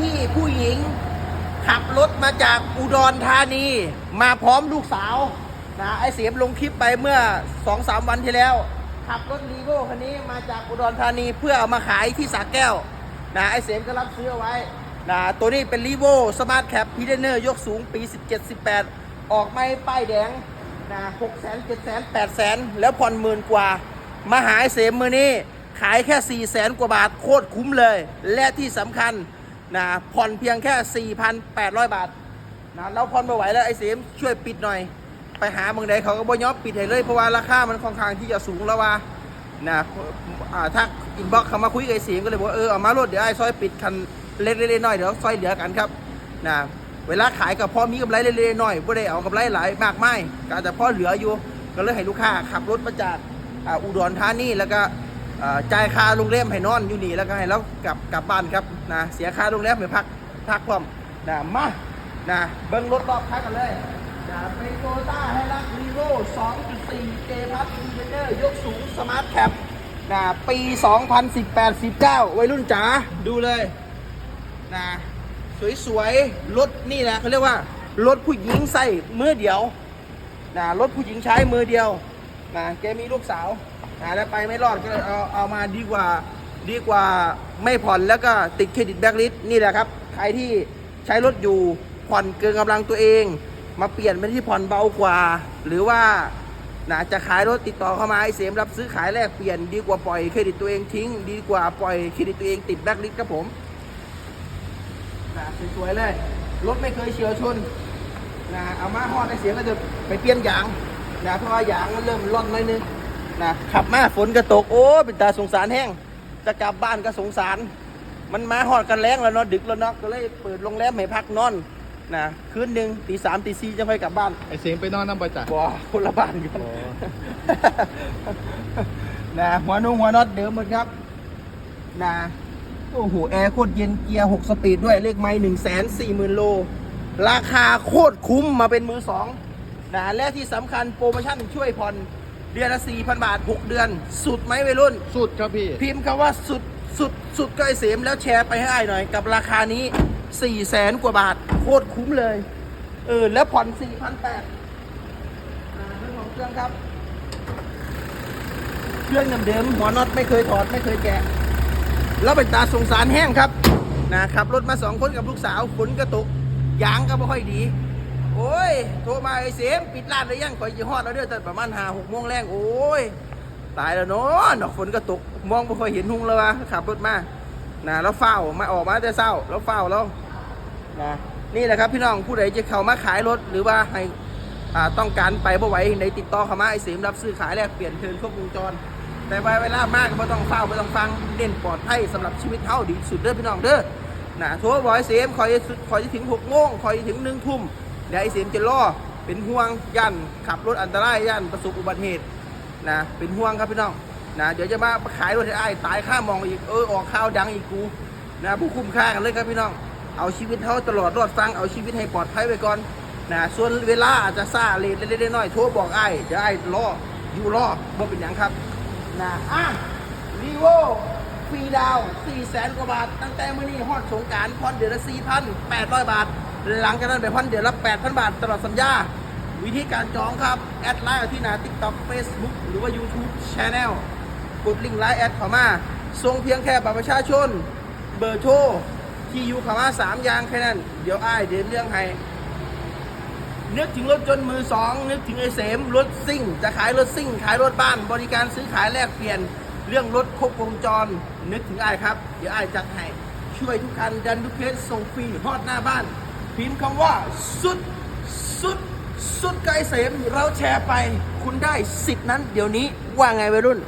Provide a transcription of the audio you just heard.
พี่ผู้หญิง ขับรถมาจากอุดรธานี มาพร้อมลูกสาวนะไอเสียมลงคลิปไปเมื่อ2องสามวันที่แล้ว ขับรถลีโก้คันนี้มาจากอุดรธานีเพื่อเอามาขายที่สระแก้วนะไอเสียมก็รับซื้อเอาไว้นะตัวนี้เป็นลีโวสมาร์ทแคปพีเดเนอร์ยกสูงปี 17-18 ออกไม่ป้ายแดงนะหกแสนเจ็ดแสนแปดแสนแล้วผ่อนหมื่นกว่า มาหาไอเสียมมือนี้ ขายแค่4ี่แสนกว่าบาทโคตรคุ้มเลย และที่สำคัญ นะผ่อนเพียงแค่ 4,800 บาทนะเราผ่อนไม่ไหวแล้วไอ้เสียมช่วยปิดหน่อย ไปหาเมืองใดเขาก็บ่ยอมปิดให้เลย เพราะว่าราคามันค่อนข้างที่จะสูงแล้วว่านะถ้าอินบ็อกเขามาคุยกับไอ้เสียมก็เลยบอกเออเอามาลดเดี๋ยวไอ้ซอยปิดคันเล็กๆน้อยๆเดี๋ยวซอยเหลือกันครับนะเวลาขายกับพ่อมีกำไรเล็กๆน้อยๆไม่ได้เอากำไรหลายมากไมายก็อาจะพ่อเหลืออยู่ก็เลยให้ลูกค้าขับรถมาจากอุดรธานีแล้วก็ จ่ายค่าโรงแรมให้นอนอยู่นี่แล้วก็ให้เรากลับกลับบ้านครับนะเสียค่าโรงแรมไปพักพักพร้อมนะมานะเบิ้งรถรอบคันกันเลยนะเป็นโตต้าให้รักรีโว2.4เจพัทอินเวเนอร์ยกสูงสมาร์ทแคปนะปี 2018-19 วัยรุ่นจ๋าดูเลยนะสวยๆ รถนี่แหละเขาเรียกว่า รถผู้หญิงใส่มือเดียวนะรถผู้หญิงใช้มือเดียวนะแกมีลูกสาว นะแล้วไปไม่รอดก็เลยเอาเอามาดีกว่าดีกว่าไม่ผ่อนแล้วก็ติดเครดิตแบล็คลิสต์นี่แหละครับใครที่ใช้รถอยู่ผ่อนเกินกำลังตัวเอง มาเปลี่ยนเป็นที่ผ่อนเบากว่า หรือว่านะจะขายรถติดต่อเข้ามาไอเสมรับซื้อขายแลกเปลี่ยนดีกว่าปล่อยเครดิตตัวเองทิ้ง ดีกว่าปล่อยเครดิตตัวเองติดแบล็คลิสต์ครับผมนะสวยๆเลยรถไม่เคยเฉียวชนนะเอามาฮอดในเสียงก็จะไปเปลี่ยนยางนะเพราะว่ายางมันเริ่มร่อนหน่อยนึง นะขับมาฝนก็ตกโอ้เป็นตาสงสารแห้งจะกลับบ้านก็สงสาร มันมาฮอดกันแรงแล้วเนาะดึกแล้วเนาะก็เลยเปิดโรงแรมให้พักนอนนะคืนหนึ่งตีสามตีสี่จะค่อยกลับบ้านไอเสียงไปนอนน้ำประจักษ์ว้าคนละบ้านกันอ๋อนะหัวนุ่งหัวน็อตเดิมหมดครับนะโอ้โหแอร์โคตรเย็นเกียร์หกสปีดด้วยเลขไม้หนึ่งแสนสี่หมื่นโล ราคาโคตรคุ้มมาเป็นมือสองนะและที่สำคัญโปรโมชั่นช่วยผ่อน เดือนละ4,000บาท 6 เดือน สุดไหมวัยรุ่น สุดครับพี่ พิมพ์คำว่าสุดสุดสุดก็ไอเสมแล้วแชร์ไปให้อ้ายหน่อย กับราคานี้4 0 0แสนกว่าบาท โคตรคุ้มเลย เออ แล้วผ่อน4 8 0 0อ่าเรื่องของเครื่องครับ เครื่องเดิมๆหัวน็อตไม่เคยถอดไม่เคยแกะ แล้วเป็นตาสงสารแห้งครับ นะขับรถมาสองคนกับลูกสาวฝนก็ตกยางก็ไม่ค่อยดี โอ้ย โทรมาไอ้เสมปิดร้านเลยยังคอยจะฮอดแล้วเด้อแต่ประมาณหาหกโมงแรงโอ้ย ตายแล้วเนาะดอกฝนก็ตก มองไม่ค่อยเห็นหุ่งแล้ววะขับรถมานะแล้วเฝ้ามาออกมาแต่เศร้า แล้วเฝ้าแล้วนะนี่แหละครับพี่น้องผู้ใดจะเข้ามาขายรถหรือว่าให้ต้องการไปบ่ไหวในติดต่อเข้ามาไอ้เสมรับซื้อขายแลกเปลี่ยนเทินครบวงจร แต่ว่าเวลามากก็ไม่ต้องเฝ้าไม่ต้องฟังเด่นปลอดภัยสำหรับชีวิตเท่าดีสุดเด้อพี่น้องเด้อนะโทรบอยเสมคอยคอยถึงหกโมงคอยถึงหนึ่งทุ่ม เดี๋ยวไอ้เสียมจะรอเป็นห่วงยันขับรถอันตรายยันประสบอุบัติเหตุนะเป็นห่วงครับพี่น้องนะเดี๋ยวจะมาขายรถให้อ้ตายข้ามองอีกเออออกข่าวดังอีกกูนะผู้คุ้มค่ากันเลยครับพี่น้อง เอาชีวิตเขาตลอดรอดฟังเอาชีวิตให้ปลอดภัยไว้ก่อนนะส่วนเวลาอาจจะซาเลทเล็กๆน้อยๆโทรบอกไอ้เดี๋ยวอ้ายรออยู่รอบ่เป็นอย่างครับนะอะรีโวฟรีดาว4แสนกว่าบาท ตั้งแต่เมื้อนี้ฮอดสงกรารผ่อนเดือนละ4,800 บาท หลังจากนั้นไปผ่อนเดือนละ8,000 บาทตลอดสัญญา วิธีการจองครับ แอดไลน์ที่หน้า TikTok Facebook หรือว่า YouTube Channel กดลิงก์ไลน์แอดเข้ามาส่งเพียงแค่บัตรประชาชน เบอร์โทรที่อยู่เข้ามา3อย่างแค่นั้น เดี๋ยวอ้ายเดินเรื่องให้นึกถึงรถจนมือสองนึกถึงไอเสมรถซิ่ง จะขายรถซิ่ง ขายรถบ้าน บริการซื้อขายแลกเปลี่ยน เรื่องรถครบวงจร นึกถึงอ้ายครับ เดี๋ยวอ้ายจัดให้ ช่วยทุกคันดันทุกเคสส่งฟรีฮอดหน้าบ้าน พิมพ์คำว่า สุด สุด สุดไกลเสม เราแชร์ไป คุณได้สิทธิ์นั้น เดี๋ยวนี้ว่าไงวัยรุ่น